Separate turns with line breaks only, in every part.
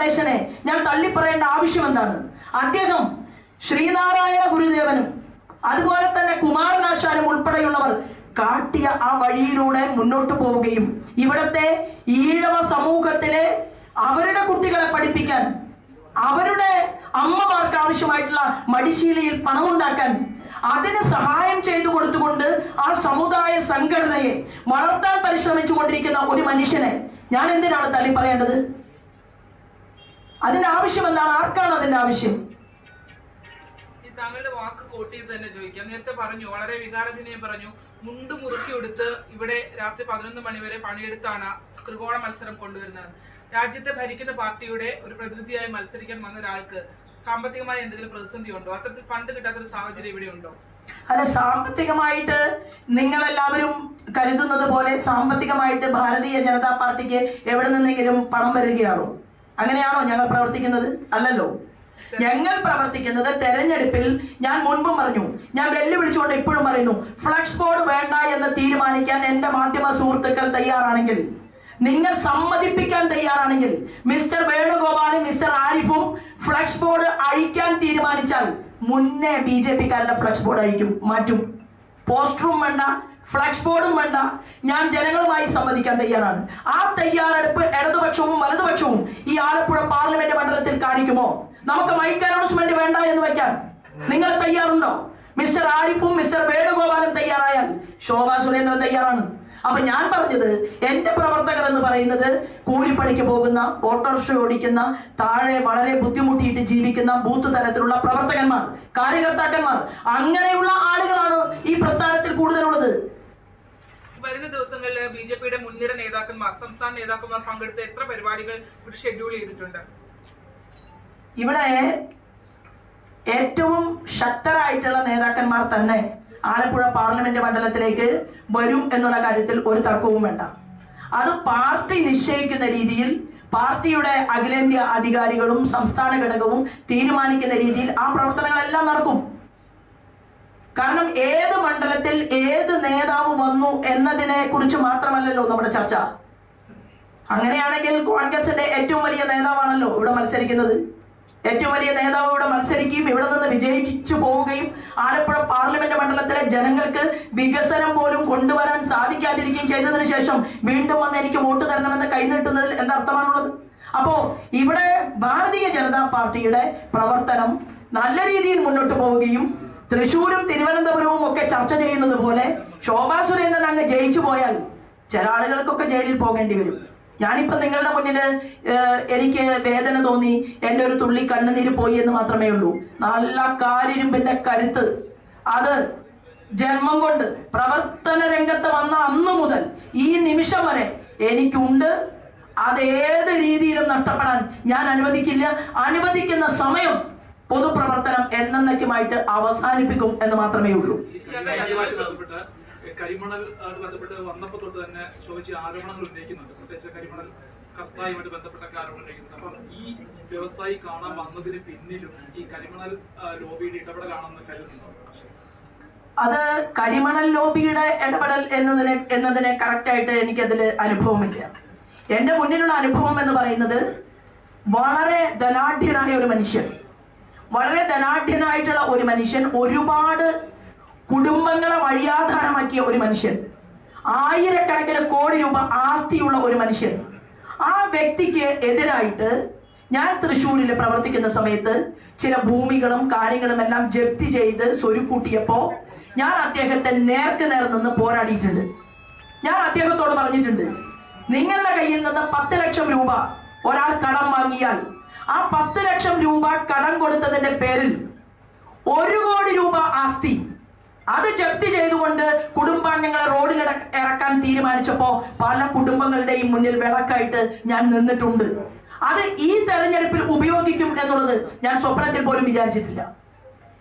ഗണേശനെ ഞാൻ തള്ളിപ്പറയേണ്ട ആവശ്യം എന്താണ്? അദ്ദേഹം ശ്രീനാരായണ ഗുരുദേവനും അതുപോലെ തന്നെ കുമാരനാശാനും ഉൾപ്പെടെയുള്ളവർ കാട്ടിയ ആ വഴിയിലൂടെ മുന്നോട്ട് പോവുകയും ഇവിടത്തെ ഈഴവ സമൂഹത്തിലെ അവരുടെ കുട്ടികളെ പഠിപ്പിക്കാൻ അവരുടെ അമ്മമാർക്ക് ആവശ്യമായിട്ടുള്ള മടിശീലയിൽ പണമുണ്ടാക്കാൻ അതിന് സഹായം ചെയ്തു കൊടുത്തുകൊണ്ട് ആ സമുദായ സംഘടനയെ വളർത്താൻ പരിശ്രമിച്ചു കൊണ്ടിരിക്കുന്ന ഒരു മനുഷ്യനെ ഞാൻ എന്തിനാണ് തള്ളി പറയേണ്ടത് അതിന്റെ ആവശ്യം എന്താണ്? ആർക്കാണ് അതിന്റെ ആവശ്യം?
താങ്കളുടെ വാക്ക് കോട്ട് ചെയ്ത് തന്നെ ചോദിക്കാം. നേരത്തെ പറഞ്ഞു വളരെ വികാരജനീയം പറഞ്ഞു മുണ്ട് മുറുക്കി എടുത്ത് ഇവിടെ രാത്രി പതിനൊന്ന് മണി വരെ പണിയെടുത്താണ് ത്രികോണ മത്സരം കൊണ്ടുവരുന്നത്. രാജ്യത്തെ ഭരിക്കുന്ന പാർട്ടിയുടെ ഒരു പ്രതിനിധിയായി മത്സരിക്കാൻ വന്ന ഒരാൾക്ക് സാമ്പത്തികമായി എന്തെങ്കിലും പ്രതിസന്ധി ഉണ്ടോ? അത്തരത്തിൽ ഫണ്ട് കിട്ടാത്തൊരു സാഹചര്യം ഇവിടെ ഉണ്ടോ?
അല്ല സാമ്പത്തികമായിട്ട് നിങ്ങളെല്ലാവരും കരുതുന്നത് പോലെ സാമ്പത്തികമായിട്ട് ഭാരതീയ ജനതാ പാർട്ടിക്ക് എവിടെ നിന്നെങ്കിലും പണം വരികയാണോ? അങ്ങനെയാണോ ഞങ്ങൾ പ്രവർത്തിക്കുന്നത്? അല്ലല്ലോ. ഞങ്ങൾ പ്രവർത്തിക്കുന്നത് തെരഞ്ഞെടുപ്പിൽ ഞാൻ മുൻപും പറഞ്ഞു ഞാൻ വെല്ലുവിളിച്ചുകൊണ്ട് ഇപ്പോഴും പറയുന്നു ഫ്ലക്സ് ബോർഡ് വേണ്ട എന്ന് തീരുമാനിക്കാൻ എന്റെ മാധ്യമ സുഹൃത്തുക്കൾ തയ്യാറാണെങ്കിൽ നിങ്ങൾ സമ്മതിപ്പിക്കാൻ തയ്യാറാണെങ്കിൽ മിസ്റ്റർ വേണുഗോപാലും മിസ്റ്റർ ആരിഫും ഫ്ലക്സ് ബോർഡ് അഴിക്കാൻ തീരുമാനിച്ചാൽ മുന്നേ ബി ജെ പിക്കാരുടെ ഫ്ലക്സ് ബോർഡ് അഴിക്കും മാറ്റും. പോസ്റ്ററും വേണ്ട ഫ്ലക്സ് ബോർഡും വേണ്ട. ഞാൻ ജനങ്ങളുമായി സംവദിക്കാൻ തയ്യാറാണ്. ആ തയ്യാറെടുപ്പ് ഇടതുപക്ഷവും വലതുപക്ഷവും ഈ ആലപ്പുഴ പാർലമെന്റ് മണ്ഡലത്തിൽ കാണിക്കുമോ? നമുക്ക് മൈക്ക് അനൗൺസ്മെന്റ് വേണ്ട എന്ന് വെക്കാൻ നിങ്ങൾ തയ്യാറുണ്ടോ? മിസ്റ്റർ ആരിഫും മിസ്റ്റർ വേണുഗോപാലും തയ്യാറായാൽ ശോഭാ സുരേന്ദ്രൻ തയ്യാറാണ്. അപ്പൊ ഞാൻ പറഞ്ഞത് എന്റെ പ്രവർത്തകർ എന്ന് പറയുന്നത് കൂലിപ്പണിക്ക് പോകുന്ന ഓട്ടോറിക്ഷ ഓടിക്കുന്ന താഴെ വളരെ ബുദ്ധിമുട്ടിയിട്ട് ജീവിക്കുന്ന ബൂത്ത് തലത്തിലുള്ള പ്രവർത്തകന്മാർ കാര്യകർത്താക്കന്മാർ അങ്ങനെയുള്ള ആളുകളാണ് ഈ പ്രസ്ഥാനത്തിൽ കൂടുതലുള്ളത്.
വരുന്ന ദിവസങ്ങളിൽ ബി ജെ പിയുടെ മുൻനിര നേതാക്കന്മാർ സംസ്ഥാന നേതാക്കന്മാർ പങ്കെടുത്ത എത്ര പരിപാടികൾ ഇവിടെ ഷെഡ്യൂൾ ചെയ്തിട്ടുണ്ട്?
ഇവിടെ ഏറ്റവും ശക്തരായിട്ടുള്ള നേതാക്കന്മാർ തന്നെ ആലപ്പുഴ പാർലമെന്റ് മണ്ഡലത്തിലേക്ക് വരും എന്നുള്ള കാര്യത്തിൽ ഒരു തർക്കവും വേണ്ട. അത് പാർട്ടി നിശ്ചയിക്കുന്ന രീതിയിൽ പാർട്ടിയുടെ അഖിലേന്ത്യാ അധികാരികളും സംസ്ഥാന ഘടകവും തീരുമാനിക്കുന്ന രീതിയിൽ ആ പ്രവർത്തനങ്ങളെല്ലാം നടക്കും. കാരണം ഏത് മണ്ഡലത്തിൽ ഏത് നേതാവ് വന്നു എന്നതിനെ കുറിച്ച് മാത്രമല്ലല്ലോ നമ്മുടെ ചർച്ച. അങ്ങനെയാണെങ്കിൽ കോൺഗ്രസിന്റെ ഏറ്റവും വലിയ നേതാവാണല്ലോ ഇവിടെ മത്സരിക്കുന്നത്. ഏറ്റവും വലിയ നേതാവ് ഇവിടെ മത്സരിക്കുകയും ഇവിടെ നിന്ന് വിജയിച്ചു പോവുകയും ആലപ്പുഴ പാർലമെന്റ് മണ്ഡലത്തിലെ ജനങ്ങൾക്ക് വികസനം പോലും കൊണ്ടുവരാൻ സാധിക്കാതിരിക്കുകയും ചെയ്തതിനു ശേഷം വീണ്ടും വന്ന് എനിക്ക് വോട്ട് തരണമെന്ന് കൈനീട്ടുന്നതിൽ എന്തർത്ഥമാണുള്ളത് അപ്പോ ഇവിടെ ഭാരതീയ ജനതാ പാർട്ടിയുടെ പ്രവർത്തനം നല്ല രീതിയിൽ മുന്നോട്ട് പോവുകയും തൃശൂരും തിരുവനന്തപുരവും ഒക്കെ ചർച്ച ചെയ്യുന്നത് പോലെ ശോഭാ സുരേന്ദ്രൻ അങ്ങ് ജയിച്ചു പോയാൽ ചില ആളുകൾക്കൊക്കെ ജയിലിൽ പോകേണ്ടി വരും. ഞാനിപ്പോ നിങ്ങളുടെ മുന്നിൽ എനിക്ക് വേദന തോന്നി. എന്റെ ഒരു തുള്ളി കണ്ണുനീര് പോയി എന്ന് മാത്രമേ ഉള്ളൂ. നല്ല കാലിരുമ്പിന്റെ കരുത്ത്. അത് ജന്മം കൊണ്ട് പ്രവർത്തന രംഗത്ത് വന്ന അന്ന് മുതൽ ഈ നിമിഷം വരെ എനിക്കുണ്ട്. അത് ഏത് രീതിയിലും നഷ്ടപ്പെടാൻ ഞാൻ അനുവദിക്കില്ല. അനുവദിക്കുന്ന സമയം പൊതുപ്രവർത്തനം എന്നേക്കുമായിട്ട് അവസാനിപ്പിക്കും എന്ന് മാത്രമേ ഉള്ളൂ.
കരിമണൽ ബന്ധപ്പെട്ട് വന്നപ്പോ തൊട്ട് തന്നെ ചോദിച്ച ആരോപണങ്ങൾ ഉന്നയിക്കുന്നുണ്ട്. പ്രത്യേകിച്ച് കരിമണൽ കത്തായുമായിട്ട് ബന്ധപ്പെട്ടൊക്കെ ആരോപണം ഉന്നയിക്കുന്നുണ്ട്. അപ്പം ഈ വ്യവസായി കാണാൻ വന്നതിന് പിന്നിലും ഈ കരിമണൽ ലോബിയുടെ ഇടപെടലാണെന്ന് കരുതുന്നുണ്ടോ?
അത് കരിമണൽ ലോബിയുടെ ഇടപെടൽ എന്നതിനെ എന്നതിനെ കറക്റ്റായിട്ട് എനിക്കതിൽ അനുഭവമില്ല. എന്റെ മുന്നിലുള്ള അനുഭവം എന്ന് പറയുന്നത് വളരെ ധനാഢ്യനായ ഒരു മനുഷ്യൻ വളരെ ധനാഢ്യനായിട്ടുള്ള ഒരു മനുഷ്യൻ ഒരുപാട് കുടുംബങ്ങളെ വഴിയാധാരമാക്കിയ ഒരു മനുഷ്യൻ. ആയിരക്കണക്കിന് കോടി രൂപ ആസ്തിയുള്ള ഒരു മനുഷ്യൻ. ആ വ്യക്തിക്ക് എതിരായിട്ട് ഞാൻ തൃശ്ശൂരിൽ പ്രവർത്തിക്കുന്ന സമയത്ത് ചില ഭൂമികളും കാര്യങ്ങളും എല്ലാം ജപ്തി ചെയ്ത് സ്വരുക്കൂട്ടിയപ്പോ ഞാൻ അദ്ദേഹത്തെ നേർക്ക് നേർ നിന്ന് പോരാടിയിട്ടുണ്ട്. ഞാൻ അദ്ദേഹത്തോട് പറഞ്ഞിട്ടുണ്ട് നിങ്ങളുടെ കയ്യിൽ നിന്ന് പത്ത് ലക്ഷം രൂപ ഒരാൾ കടം വാങ്ങിയാൽ ആ പത്ത് ലക്ഷം രൂപ കടം കൊടുത്തതിന്റെ പേരിൽ ഒരു കോടി രൂപ ആസ്തി അത് ജപ്തി ചെയ്തുകൊണ്ട് കുടുംബാംഗങ്ങളെ റോഡിൽ ഇറക്കാൻ തീരുമാനിച്ചപ്പോ പല കുടുംബങ്ങളുടെയും മുന്നിൽ വിളക്കായിട്ട് ഞാൻ നിന്നിട്ടുണ്ട്. അത് ഈ തെരഞ്ഞെടുപ്പിൽ ഉപയോഗിക്കും എന്നുള്ളത് ഞാൻ സ്വപ്നത്തിൽ പോലും വിചാരിച്ചിട്ടില്ല.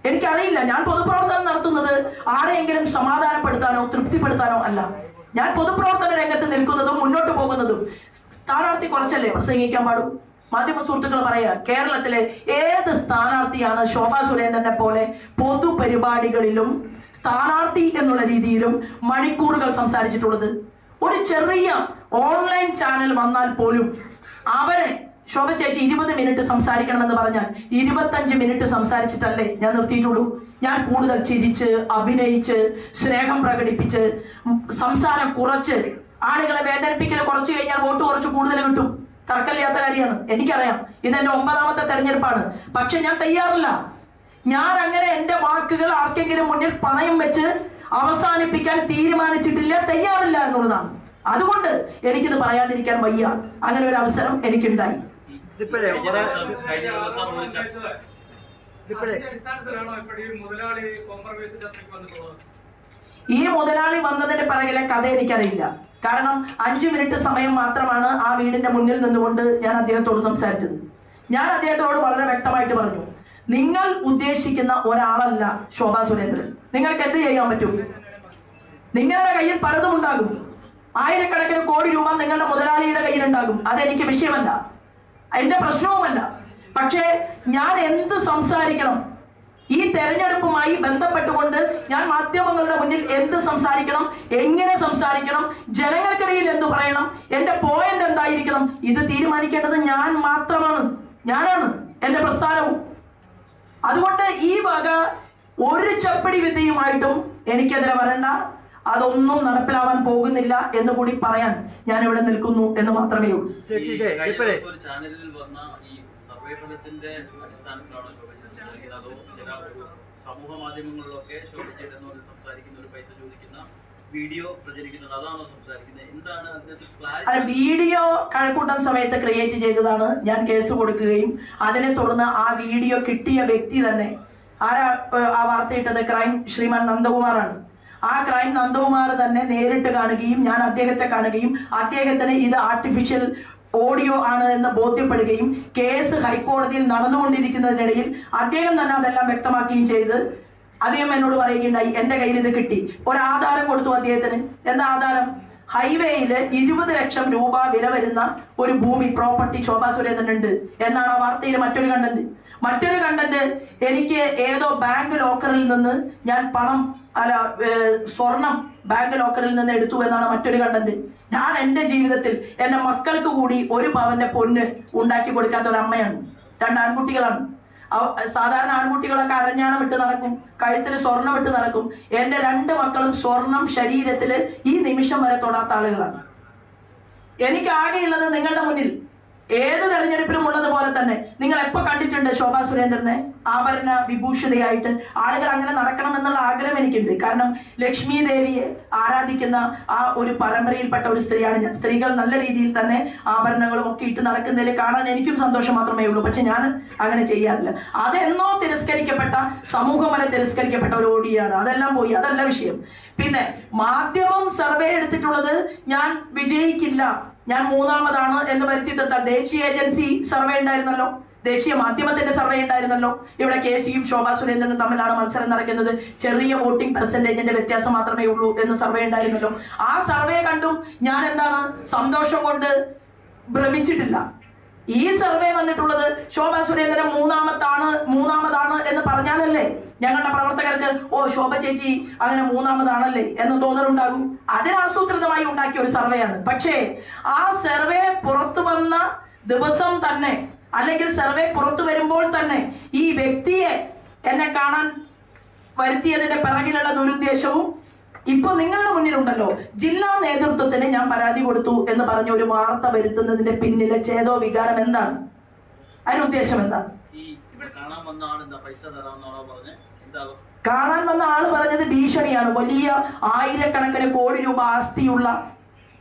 എനിക്കറിയില്ല ഞാൻ പൊതുപ്രവർത്തനം നടത്തുന്നത് ആരെയെങ്കിലും സമാധാനപ്പെടുത്താനോ തൃപ്തിപ്പെടുത്താനോ അല്ല. ഞാൻ പൊതുപ്രവർത്തന രംഗത്ത് നിൽക്കുന്നതും മുന്നോട്ട് പോകുന്നതും സ്ഥാനാർത്ഥി കുറച്ചല്ലേ പ്രസംഗിക്കാൻ പാടും? മാധ്യമ സുഹൃത്തുക്കൾ പറയാ കേരളത്തിലെ ഏത് സ്ഥാനാർത്ഥിയാണ് ശോഭാ സുരേന്ദ്രനെ പോലെ പൊതുപരിപാടികളിലും സ്ഥാനാർത്ഥി എന്നുള്ള രീതിയിലും മണിക്കൂറുകൾ സംസാരിച്ചിട്ടുള്ളത്? ഒരു ചെറിയ ഓൺലൈൻ ചാനൽ വന്നാൽ പോലും അവരെ ശോഭ ചേച്ചി ഇരുപത് മിനിറ്റ് സംസാരിക്കണമെന്ന് പറഞ്ഞാൽ ഇരുപത്തഞ്ച് മിനിറ്റ് സംസാരിച്ചിട്ടല്ലേ ഞാൻ നിർത്തിയിട്ടുള്ളൂ. ഞാൻ കൂടുതൽ ചിരിച്ച് അഭിനയിച്ച് സ്നേഹം പ്രകടിപ്പിച്ച് സംസാരം കുറച്ച് ആളുകളെ വേദനിപ്പിക്കൽ കുറച്ച് കഴിഞ്ഞാൽ വോട്ട് കുറച്ച് കൂടുതൽ കിട്ടും. തർക്കമില്ലാത്ത കാര്യമാണ്. എനിക്കറിയാം. ഇത് ഇതെന്റെ ഒമ്പതാമത്തെ തെരഞ്ഞെടുപ്പാണ്. പക്ഷെ ഞാൻ തയ്യാറല്ല. ഞാൻ അങ്ങനെ എന്റെ വാക്കുകൾ ആർക്കെങ്കിലും മുന്നിൽ പണയം വെച്ച് അവസാനിപ്പിക്കാൻ തീരുമാനിച്ചിട്ടില്ല തയ്യാറില്ല എന്നുള്ളതാണ്. അതുകൊണ്ട് എനിക്കിത് പറയാതിരിക്കാൻ വയ്യ. അങ്ങനെ ഒരു അവസരം എനിക്കുണ്ടായി.
ഇതിപ്പോഴേ
ഈ മുതലാളി വന്നതിന്റെ പിറകിലെ കഥ എനിക്കറിയില്ല. കാരണം അഞ്ചു മിനിറ്റ് സമയം മാത്രമാണ് ആ വീടിന്റെ മുന്നിൽ നിന്നുകൊണ്ട് ഞാൻ അദ്ദേഹത്തോട് സംസാരിച്ചത്. ഞാൻ അദ്ദേഹത്തോട് വളരെ വ്യക്തമായിട്ട് പറഞ്ഞു നിങ്ങൾ ഉദ്ദേശിക്കുന്ന ഒരാളല്ല ശോഭാ സുരേന്ദ്രൻ. നിങ്ങൾക്ക് എന്ത് ചെയ്യാൻ പറ്റും? നിങ്ങളുടെ കയ്യിൽ പലതും ഉണ്ടാകും. ആയിരക്കണക്കിന് കോടി രൂപ നിങ്ങളുടെ മുതലാളിയുടെ കയ്യിൽ ഉണ്ടാകും. അതെനിക്ക് വിഷയമല്ല. എന്റെ പ്രശ്നവുമല്ല. പക്ഷേ ഞാൻ എന്ത് സംസാരിക്കണം? ഈ തെരഞ്ഞെടുപ്പുമായി ബന്ധപ്പെട്ടുകൊണ്ട് ഞാൻ മാധ്യമങ്ങളുടെ മുന്നിൽ എന്ത് സംസാരിക്കണം എങ്ങനെ സംസാരിക്കണം ജനങ്ങൾക്കിടയിൽ എന്ത് പറയണം എന്റെ പോയിന്റ് എന്തായിരിക്കണം ഇത് തീരുമാനിക്കേണ്ടത് ഞാൻ മാത്രമാണ് ഞാനാണ് എന്റെ പ്രസ്ഥാനവും. അതുകൊണ്ട് ഈ വക ഒരു ചപ്പടി വിദ്യയുമായിട്ടും എനിക്കെതിരെ വരണ്ട അതൊന്നും നടപ്പിലാവാൻ പോകുന്നില്ല എന്ന് കൂടി പറയാൻ ഞാൻ ഇവിടെ നിൽക്കുന്നു എന്ന് മാത്രമേ ഉള്ളൂ.
ചേച്ചി
അടിസ്ഥാനത്തിലാണ് ചോദിക്കുന്നത് അതോ ചില സമൂഹ മാധ്യമങ്ങളിലൊക്കെ ശോഭിച്ചിട്ടെന്ന് പറഞ്ഞ് സംസാരിക്കുന്ന ഒരു പൈസ ചോദിക്കുന്ന വീഡിയോ എന്താണ്
വീഡിയോ കഴക്കൂട്ടം സമയത്ത് ക്രിയേറ്റ് ചെയ്തതാണ്. ഞാൻ കേസ് കൊടുക്കുകയും അതിനെ തുടർന്ന് ആ വീഡിയോ കിട്ടിയ വ്യക്തി തന്നെ ആരാ ആ വാർത്തയിട്ടത് ക്രൈം ശ്രീമാൻ നന്ദകുമാറാണ്. ആ ക്രൈം നന്ദകുമാർ തന്നെ നേരിട്ട് കാണുകയും ഞാൻ അദ്ദേഹത്തെ കാണുകയും അദ്ദേഹത്തിന് ഇത് ആർട്ടിഫിഷ്യൽ ഓഡിയോ ആണ് എന്ന് ബോധ്യപ്പെടുകയും കേസ് ഹൈക്കോടതിയിൽ നടന്നുകൊണ്ടിരിക്കുന്നതിനിടയിൽ അദ്ദേഹം തന്നെ അതെല്ലാം വ്യക്തമാക്കുകയും ചെയ്ത് അദ്ദേഹം എന്നോട് പറയുകയുണ്ടായി എന്റെ കയ്യിൽ ഇത് കിട്ടി. ഒരു ആധാരം കൊടുത്തു അദ്ദേഹത്തിന്. എന്താ ആധാരം? ഹൈവേയിൽ ഇരുപത് ലക്ഷം രൂപ വില വരുന്ന ഒരു ഭൂമി പ്രോപ്പർട്ടി ശോഭാ സുരേന്ദ്രൻ ഉണ്ട് എന്നാണ് ആ വാർത്തയിൽ മറ്റൊരു കണ്ടന്റ്. മറ്റൊരു കണ്ടന്റ് എനിക്ക് ഏതോ ബാങ്ക് ലോക്കറിൽ നിന്ന് ഞാൻ പണം അല്ല സ്വർണം ബാങ്ക് ലോക്കറിൽ നിന്ന് എടുത്തു എന്നാണ് മറ്റൊരു കണ്ടന്റ്. ഞാൻ എന്റെ ജീവിതത്തിൽ എന്റെ മക്കൾക്ക് കൂടി ഒരു പവന്റെ പൊന്ന് ഉണ്ടാക്കി കൊടുക്കാത്ത ഒരു അമ്മയാണ്. രണ്ട് ആൺകുട്ടികളാണ്. സാധാരണ ആൺകുട്ടികളൊക്കെ അരഞ്ഞാണം ഇട്ട് നടക്കും കഴുത്തിൽ സ്വർണം ഇട്ട് നടക്കും. എന്റെ രണ്ട് മക്കളും സ്വർണം ശരീരത്തിൽ ഈ നിമിഷം വരെ തൊടാത്ത ആളുകളാണ്. എനിക്ക് ആകെയുള്ളത് നിങ്ങളുടെ മുന്നിൽ. ഏത് തെരഞ്ഞെടുപ്പിലും ഉള്ളതുപോലെ തന്നെ. നിങ്ങൾ എപ്പോ കണ്ടിട്ടുണ്ട് ശോഭാ സുരേന്ദ്രനെ? ആഭരണ വിഭൂഷിതയായിട്ട് ആളുകൾ അങ്ങനെ നടക്കണം എന്നുള്ള ആഗ്രഹം എനിക്കുണ്ട്. കാരണം ലക്ഷ്മി ദേവിയെ ആരാധിക്കുന്ന ആ ഒരു പരമ്പരയിൽപ്പെട്ട ഒരു സ്ത്രീയാണ് ഞാൻ. സ്ത്രീകൾ നല്ല രീതിയിൽ തന്നെ ആഭരണങ്ങളും ഒക്കെ ഇട്ട് നടക്കുന്നതിൽ കാണാൻ എനിക്കും സന്തോഷം മാത്രമേ ഉള്ളൂ. പക്ഷെ ഞാൻ അങ്ങനെ ചെയ്യാറില്ല. അതെന്നോ തിരസ്കരിക്കപ്പെട്ട സമൂഹം വരെ തിരസ്കരിക്കപ്പെട്ട ഒരു ഓടിയാണ് അതെല്ലാം പോയി. അതല്ല വിഷയം. പിന്നെ മാധ്യമം സർവേ എടുത്തിട്ടുള്ളത് ഞാൻ വിജയിക്കില്ല. ഞാൻ മൂന്നാമതാണ് എന്ന് വരുത്തി തീർത്ത ദേശീയ ഏജൻസി സർവേ ഉണ്ടായിരുന്നല്ലോ. ദേശീയ മാധ്യമത്തിന്റെ സർവേ ഉണ്ടായിരുന്നല്ലോ. ഇവിടെ കെ സിയും ശോഭാ സുരേന്ദ്രനും തമ്മിലാണ് മത്സരം നടക്കുന്നത്. ചെറിയ വോട്ടിംഗ് പെർസെന്റേജിന്റെ വ്യത്യാസം മാത്രമേ ഉള്ളൂ എന്ന് സർവേ ഉണ്ടായിരുന്നല്ലോ. ആ സർവേ കണ്ടും ഞാൻ എന്താണ് സന്തോഷം കൊണ്ട് ഭ്രമിച്ചിട്ടില്ല. ഈ സർവേ വന്നിട്ടുള്ളത് ശോഭ സുരേന്ദ്രൻ മൂന്നാമത്താണ് മൂന്നാമതാണ് എന്ന് പറഞ്ഞാലല്ലേ? ഞങ്ങളുടെ പ്രവർത്തകർക്ക് ഓ ശോഭ ചേച്ചി അങ്ങനെ മൂന്നാമതാണല്ലേ? എന്ന് തോന്നലുണ്ടാകും. അതിനാസൂത്രിതമായി ഉണ്ടാക്കിയ ഒരു സർവേയാണ്. പക്ഷേ ആ സർവേ പുറത്തു വന്ന ദിവസം തന്നെ അല്ലെങ്കിൽ സർവേ പുറത്തു വരുമ്പോൾ തന്നെ ഈ വ്യക്തിയെ എന്നെ കാണാൻ വരുത്തിയതിന്റെ പിറകിലുള്ള ദുരുദ്ദേശവും ഇപ്പൊ നിങ്ങളുടെ മുന്നിലുണ്ടല്ലോ ജില്ലാ നേതൃത്വത്തിന് ഞാൻ പരാതി കൊടുത്തു എന്ന് പറഞ്ഞ ഒരു വാർത്ത വരുത്തുന്നതിന്റെ പിന്നിലെ ചേതോ വികാരം എന്താണ്? അതിന്റെ ഉദ്ദേശം എന്താണ്?
കാണാൻ വന്ന ആൾ പറഞ്ഞത്
ഭീഷണിയാണ്. വലിയ ആയിരക്കണക്കിന് കോടി രൂപ ആസ്തിയുള്ള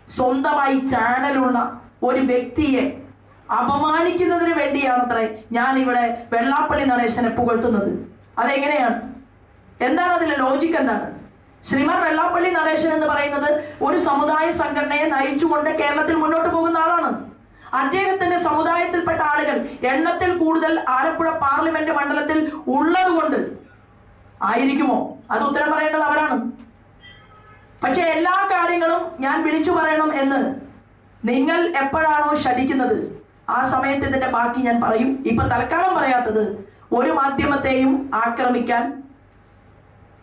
സ്വന്തമായി ചാനലുള്ള ഒരു വ്യക്തിയെ അപമാനിക്കുന്നതിന് വേണ്ടിയാണത്രേ ഞാൻ ഇവിടെ വെള്ളാപ്പള്ളി നടേശനെ പുകഴ്ത്തുന്നത്. അതെങ്ങനെയാണ്? എന്താണ് അതിലെ ലോജിക്ക് എന്താണ്? ശ്രീമാൻ വെള്ളാപ്പള്ളി നടേശൻ എന്ന് പറയുന്നത് ഒരു സമുദായ സംഘടനയെ നയിച്ചുകൊണ്ട് കേരളത്തിൽ മുന്നോട്ട് പോകുന്ന ആളാണ്. അദ്ദേഹത്തിന്റെ സമുദായത്തിൽപ്പെട്ട ആളുകൾ എണ്ണത്തിൽ കൂടുതൽ ആലപ്പുഴ പാർലമെന്റ് മണ്ഡലത്തിൽ ഉള്ളതുകൊണ്ട് ആയിരിക്കുമോ? അത് ഉത്തരം പറയേണ്ടത് അവരാണ്. പക്ഷെ എല്ലാ കാര്യങ്ങളും ഞാൻ വിളിച്ചു പറയണം എന്ന് നിങ്ങൾ എപ്പോഴാണോ ശഠിക്കുന്നത്? ആ സമയത്ത് ഇതിന്റെ ബാക്കി ഞാൻ പറയും. ഇപ്പൊ തൽക്കാലം പറയാത്തത് ഒരു മാധ്യമത്തെയും ആക്രമിക്കാൻ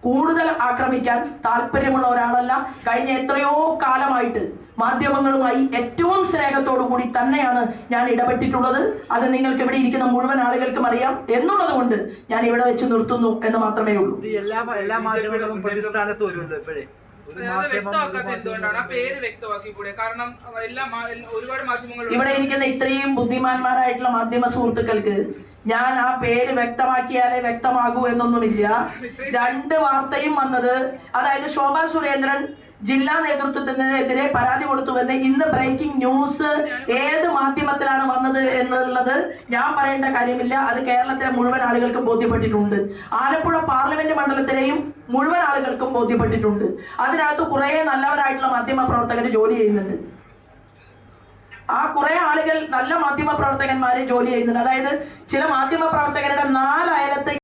കൂടുതൽ ആക്രമിക്കാൻ താല്പര്യമുള്ള ഒരാളല്ല. കഴിഞ്ഞ എത്രയോ കാലമായിട്ട് മാധ്യമങ്ങളുമായി ഏറ്റവും സ്നേഹത്തോടു കൂടി തന്നെയാണ് ഞാൻ ഇടപെട്ടിട്ടുള്ളത്. അത് നിങ്ങൾക്ക് ഇവിടെ ഇരിക്കുന്ന മുഴുവൻ ആളുകൾക്കും അറിയാം. എന്നുള്ളത് കൊണ്ട് ഞാൻ ഇവിടെ വെച്ച് നിർത്തുന്നു എന്ന് മാത്രമേ ഉള്ളൂ.
എല്ലാ എല്ലാ മാധ്യമങ്ങളും പ്രതിസ്ഥാനത്ത് ഇപ്പോഴേ.
അത്
മാധ്യമം
വ്യക്തമാക്കാത്ത
ഒരു
എന്തുകൊണ്ടാണ്? ആ പേര് വ്യക്തമാക്കി കൂടെ? കാരണം എല്ലാ ഒരുപാട് മാധ്യമങ്ങൾ
ഇവിടെ ഇരിക്കുന്ന ഇത്രയും ബുദ്ധിമാന്മാരായിട്ടുള്ള മാധ്യമ സുഹൃത്തുക്കൾക്ക് ഞാൻ ആ പേര് വ്യക്തമാക്കിയാലേ വ്യക്തമാകൂ എന്നൊന്നുമില്ല. രണ്ട് വാർത്തയും വന്നത് അതായത് ശോഭാ സുരേന്ദ്രൻ ജില്ലാ നേതൃത്വത്തിനെതിരെ പരാതി കൊടുത്തുവെന്ന് ഇന്ന് ബ്രേക്കിംഗ് ന്യൂസ് ഏത് മാധ്യമത്തിലാണ് വന്നത് എന്നുള്ളത് ഞാൻ പറയേണ്ട കാര്യമില്ല. അത് കേരളത്തിലെ മുഴുവൻ ആളുകൾക്കും ബോധ്യപ്പെട്ടിട്ടുണ്ട്. ആലപ്പുഴ പാർലമെന്റ് മണ്ഡലത്തിലെയും മുഴുവൻ ആളുകൾക്കും ബോധ്യപ്പെട്ടിട്ടുണ്ട്. അതിനകത്ത് കുറേ നല്ലവരായിട്ടുള്ള മാധ്യമ പ്രവർത്തകർ ജോലി ചെയ്യുന്നുണ്ട്. ആ കുറെ ആളുകൾ നല്ല മാധ്യമ പ്രവർത്തകന്മാരെ ജോലി ചെയ്യുന്നുണ്ട്. അതായത് ചില മാധ്യമ പ്രവർത്തകരുടെ നാലയലത്ത്